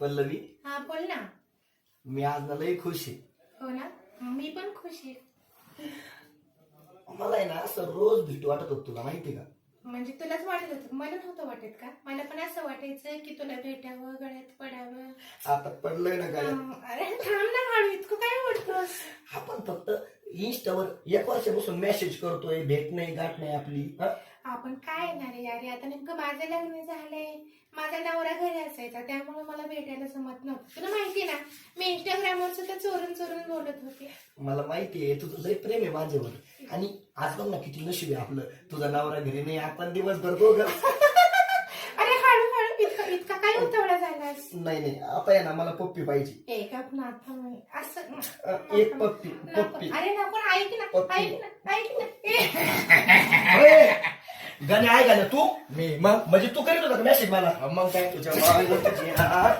पल्लवी? हा बोल ना. मी आज ना लई खुश आहे. हो ना? मी पण खुश आहे. मला आहे ना असं रोज भेटू वाटत होत तुला माहिती का? म्हणजे तुलाच वाटत होतं? मला नव्हतं वाटत का? मला पण असं वाटायचं की तुला भेटावं गळ्यात पडावं. आता पडलंय ना काय अं, अरे थांब ना हळू इतकं काय बोलतोस? आपण फक्त इंस्टावर एक वर्षापासून मेसेज करतोय भेट नाही गाठ नाही आपली हा? आपण काय येणार आहे अरे आता नेमकं माझं लग्न झालंय. माझा नवरा घरी असायचा त्यामुळे मला भेटायला जमत नव्हतं. तुला माहिती ना मी इंस्टाग्रामवर सुद्धा चोरून चोरून बोलत होते. मला माहिती आहे तुझं लई प्रेम आहे माझ्यावर. आणि आज बघ ना किती नशीब आहे आपलं. तुझा नवरा घरी नाही आपण दिवसभर दोघं. अरे हळू हळू इतका इतका काय उतावळा झालास नाही नाही आता आहे ना मला पप्पी पाहिजे. एक नाथ असं अं, एक पप्पी नको. पप्पी. अरे ना ऐक ना पप्पी. ऐक ना ऐक ना. ए, गाणे आहे का तू? मी मग? म्हणजे तू करीत होता मेसेज मला? मग काय तुझ्या.